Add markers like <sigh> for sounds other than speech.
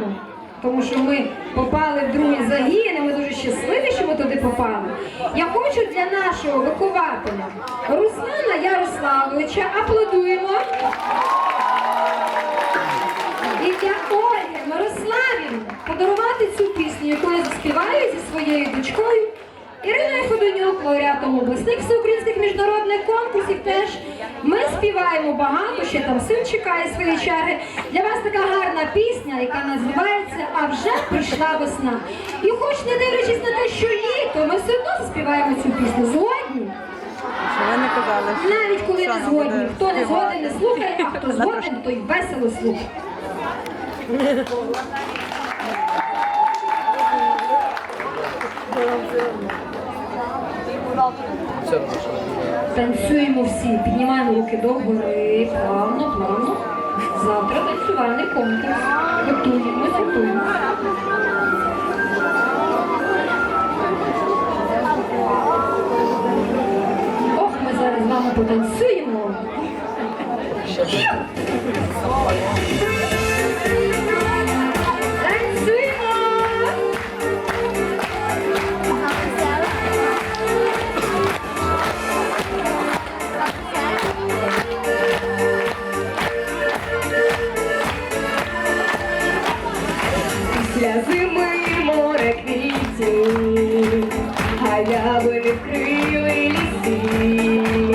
Руслану, тому що ми попали в другий загін, і ми дуже щасливі, що ми туди попали. Я хочу для нашого вихователя Руслана Ярославовича аплодуємо. І для Ольги Мирославівни подарувати цю пісню, яку я заспіваю зі своєю дочкою. Іриною Ходонюк, лауреатом обласних всеукраїнських міжнародних конкурсів теж. Ми співаємо багато, ще там син чекає своєї черги. Для вас така гарна пісня, яка називається А вже прийшла весна. І хоч не дивлячись на те, що літо, ми все одно заспіваємо цю пісню. Згодні? Ви не казали? Навіть коли не згодні. Хто не згоден, не слухає, а хто згоден, той весело слухає. <laughs> Танцюємо всі, піднімаємо руки догори, плавно, плавно. Завтра танцювальний конкурс. Готуємось, готуємось. Ох, ми зараз з вами потанцюємо. Після зими море квітів, галявини вкрили ліси.